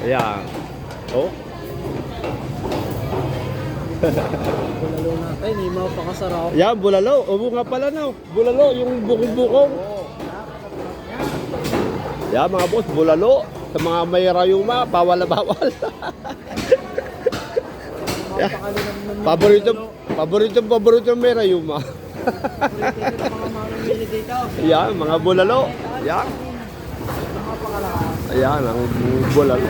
Ayan. Oh. Bulalo natin, himaw pa kasarap. Yan, bulalo. Ubo nga pala no. Bulalo, yung bukong-bukong. Yan mga boss, bulalo. Sa mga may rayuma, bawal na bawal. Ng paborito, paborito, paborito may rayuma. Yan, mga bulalo. Yan. Napakalakas. Ayan, ang tayo.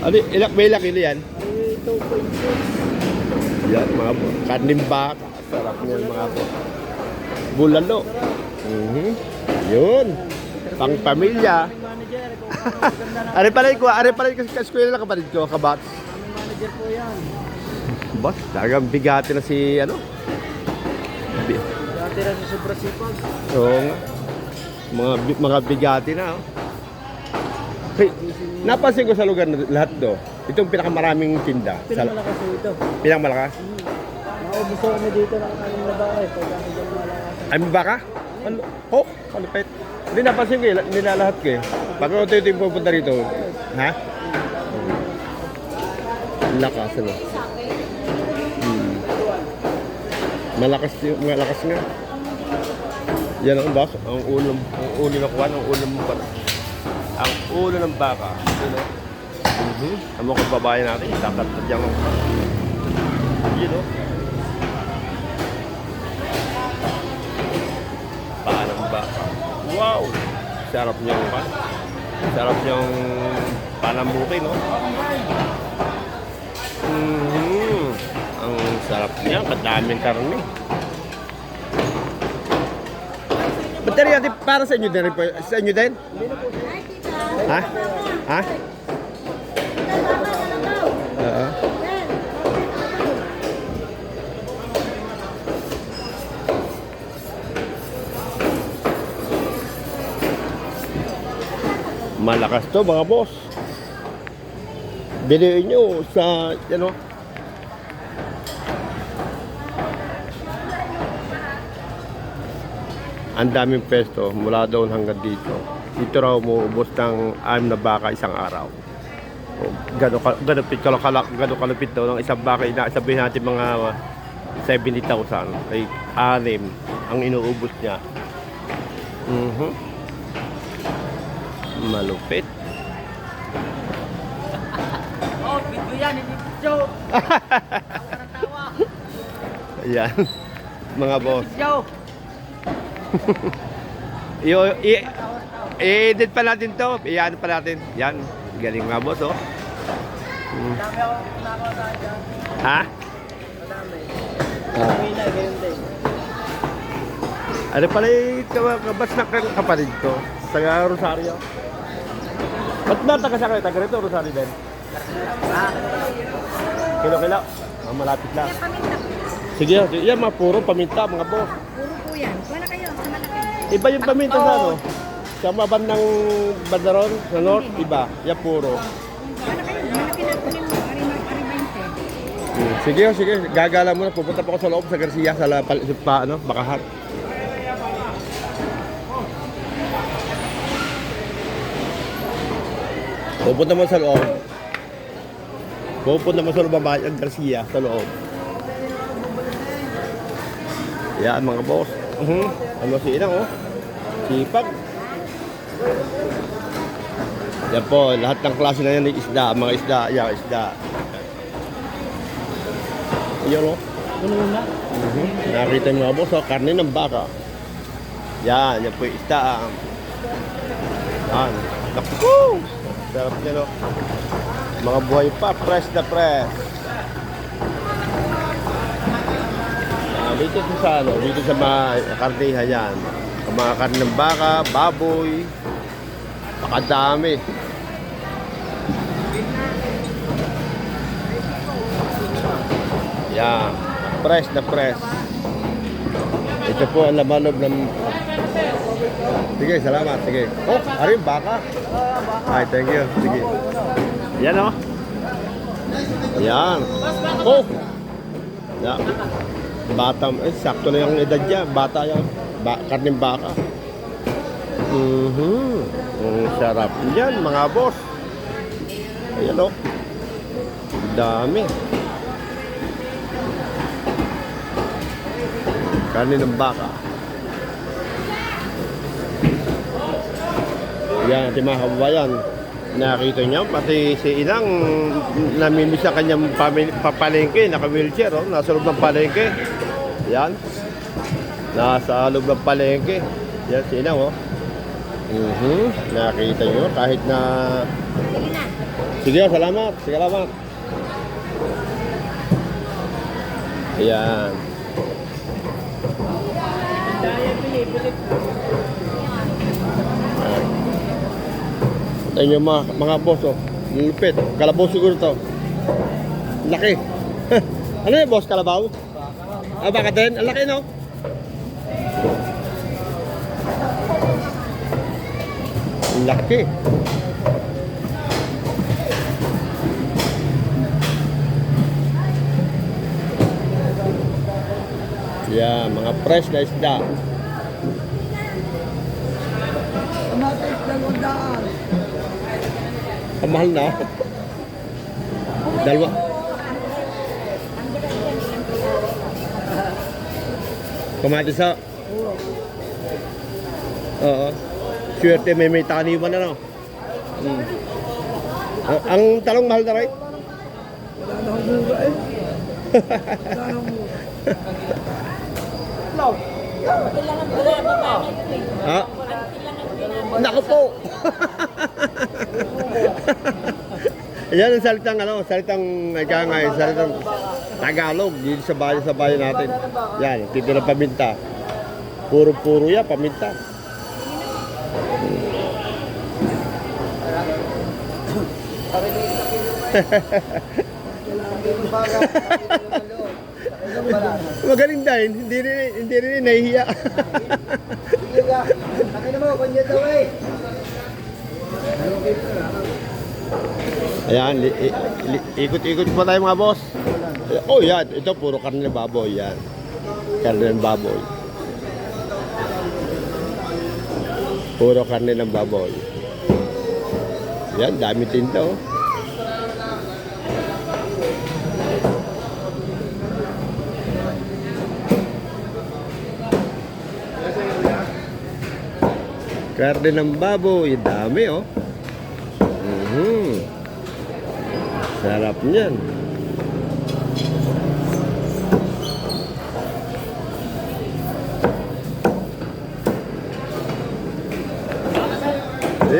Ano, ilak, may ilang kilo yan? Ay, 2.6. Yan, mga boss. Karning baka. Sarap niyan mga boss. Bulalo. Mhm. Yun. Pang pamilya. Na. Are pala ko, are pala ko sa eskwela ng kapatid ko, kabat. Manager po yan. Boss, talagang bigati na si ano. Bi- Dati rin sa sobra sipag. Oo nga. Mga mga bigati na. Oh. Hey, napansin ko sa lugar na lahat do. Itong pinakamaraming tinda. Sa, Pinamalakas po ito. pinakamalakas. Naubos ko kami dito ng aming labakay. Pag kami dyan malakas. Ay, may baka? Ano? Oh, kalipit. Hindi napansin ko eh, nila lahat ko eh. Pag ito ito yung pupunta rito, ha? Lakas ano? Hmm. Malakas malakas nga. Yan ang baka, ang ulo, ang ulo ng kwan, ang ulo mo pala. Ang ulo ng baka. Yun o. Mhm. Ang mga kababayan natin, dapat na dyan ang Yun o. Paano ba? Wow! Sarap niyang pa. Sarap niyang panamuki, no? Mhm. Ang sarap niya, madaming karne. Baterya natin para sa inyo din rin po. Sa inyo din? Ha? Ha? Malakas to mga boss. Biliin nyo sa, ano, ang daming pesto mula doon hanggang dito. Dito raw umuubos ng anim na baka isang araw. Gano'ng ka- gano'ng pit kalak gano'ng kalupit daw ng isang baka inasabihin natin mga 70,000 ay anim ang inuubos niya. Mhm. Malupit. Oh, video yan, hindi. Tawa. Ayan. Mga boss. Video. I, i, i-edit pa natin to. Iyan pa natin. Yan. Galing mga boss, oh. Mm. Dyan. Ha? Ah. Na. Ano pala yung kabas na kapatid ko? Taga Rosario. Ba't ba taga sa kayo? Taga rito, Rosario din. Ah, Kilo-kilo. Ah, malapit lang. Sige, sige. yan mga puro paminta, mga boss. Puro po yan. Wala. Iba yung paminta sa ano? Sa mga bandang bandaron, sa north, iba. Yan puro. Wala kayo. Malaki na po yung arima, arima Hmm, Sige, sige. Gagala muna. Pupunta pa ako sa loob sa Garcia, sa, la, pa, sa pa, ano, Bakahat. Pupunta mo sa loob. Pupunta mo sa loob ang Garcia sa loob. Yan mga boss. Mhm. Ano si Inang oh? Sipag. Yan po, lahat ng klase na yan ay isda, mga isda, yan isda. Yan oh. Ano na? Nakita mo mga boss, oh, karne ng baka. Yan, yan po yung isda. ah. Yan. Naku! Sarap niya, no? Mga buhay pa, fresh na fresh. Ah, dito po sa ano, dito sa mga karniha yan. Ang mga karne ng baka, baboy, pakadami. Yan. Fresh na fresh. Ito po ang laman loob ng... Sige, salamat. Sige. Oh, ari yung baka. Ay, thank you. Sige. Yan o. Yan. Oh! Yan. Bata, eh, sakto na yung edad niya. Bata yan. Ba karning baka. Mhm. Ang sarap yan, mga boss. Ayan o. Dami. Karne ng baka. Yan, ating mga kababayan. Nakita niyo, pati si Inang namimiss ang kanyang pamil- papalengke, naka-wheelchair, oh, nasa loob ng palengke. Yan. Nasa loob ng palengke. Yan, si Inang, oh. Mhm. Nakita niyo, kahit na... Sige, salamat. Sige, salamat. Ayan. Ayan yung mga, mga boss, oh. Lupit. Kalabaw siguro to. Laki. ano yung boss, kalabaw? Ah, baka din? Ang laki, no? Laki. Yeah, mga fresh na isda. Ang mahal na. Dalawa. Kamatis sa... Oo. Swerte may may taniman na no. Hmm. Ang, ang talong mahal na right? Wala na akong mura eh. Wala na akong mura. Law. Ha? Naku po! Yan ang salitang ano, salitang nagkangay, salitang Tagalog dito sa bayan sa bayan natin. Yan, tito ng paminta. Puro-puro yan, paminta. Magaling dahil, hindi rin, hindi rin nahihiya. Akin mo, kanya daw eh. Ayan, ikot-ikot pa tayo mga boss. Oh, yan. Ito, puro karne baboy. Yan. Karne baboy. Puro karne ng baboy. Yan, dami tinta, oh. Karne ng baboy. Dami, oh. Mhm. Sarap niyan.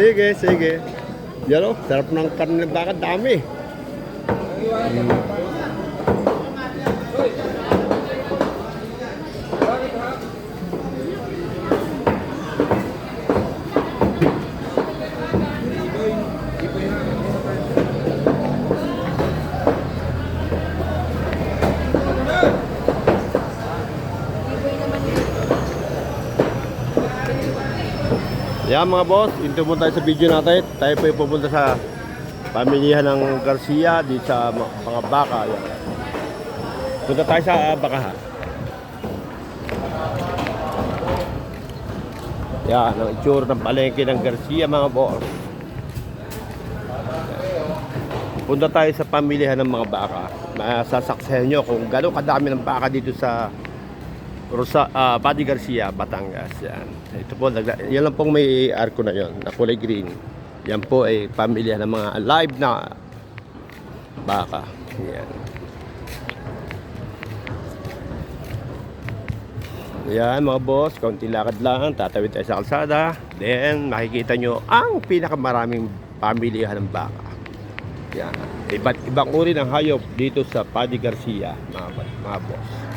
Sige, sige. Yan o, sarap ng karne baka, dami. Mm. Yan mga boss, into mo tayo sa video natin. Tayo po pupunta sa pamilihan ng Garcia dito sa mga baka. Yan. Punta tayo sa uh, bakaha. Yan, ang itsura ng palengke ng Garcia mga boss. Punta tayo sa pamilihan ng mga baka. Masasaksayan nyo kung gano'ng kadami ng baka dito sa Rosa, ah, Pati Garcia, Batangas. Yan. Ito po, nagla- yan lang pong may arko na yon na kulay green. Yan po ay pamilya ng mga live na baka. Yan. Yan mga boss, kaunti lakad lang, tatawid tayo sa kalsada. Then makikita nyo ang pinakamaraming pamilihan ng baka. Yan. Iba't ibang uri ng hayop dito sa Padi Garcia, mga, mga boss.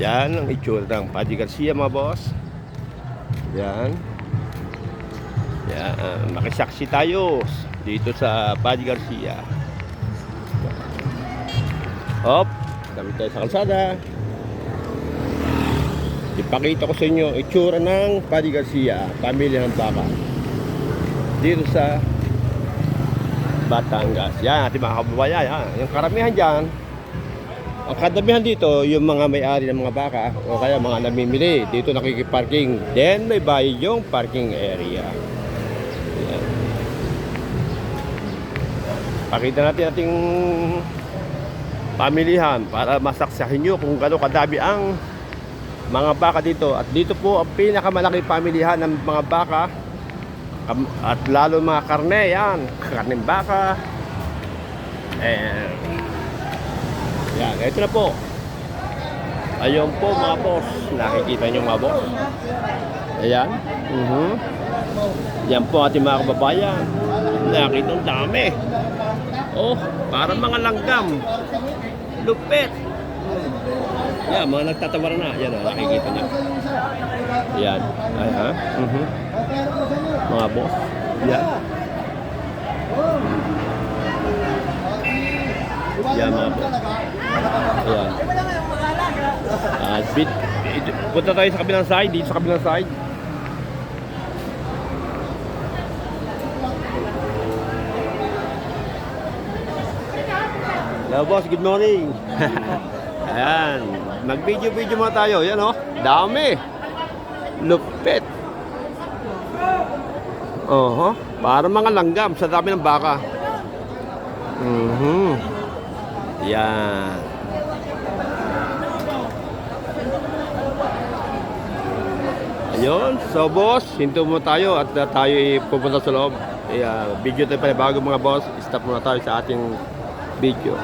Yan ang itsura ng Paddy Garcia mga boss. Yan. Yan. Makisaksi tayo dito sa Paddy Garcia. Hop. Kami tayo sa kalsada. Ipakita ko sa inyo itsura ng Paddy Garcia, pamilya ng baka. Dito sa Batangas. Yan, ating mga kababayan. Yan. Yung karamihan dyan, Ang kadabihan dito, yung mga may-ari ng mga baka o kaya mga namimili, dito nakikiparking. Then may bayad yung parking area. Yan. Pakita natin ating pamilihan para masaksahin nyo kung gano'ng kadami ang mga baka dito. At dito po ang pinakamalaki pamilihan ng mga baka at lalo mga karne yan. Karneng baka. Eh, yan, ito na po. Ayun po mga boss. Nakikita nyo mga boss. Ayan. Mhm. Yan po ating mga kababayan. Nakita ang dami. Oh, para mga langgam. Lupit. Yan, mga nagtatawaran na. Yan, oh, nakikita nyo. Yan. Ay, ha? Mhm. Mga boss. Yan. Yan, mga boss. Ayan. At bit, punta tayo sa kabilang side, dito sa kabilang side. Hello boss, good morning. Ayan, mag-video-video muna tayo. Yan oh, dami. Lupit. Oho, para mga langgam sa dami ng baka. Mhm. Yan. Ayun, so boss, hinto mo tayo at uh, tayo pupunta sa loob. Uh, video tayo pa bago mga boss, stop muna tayo sa ating video.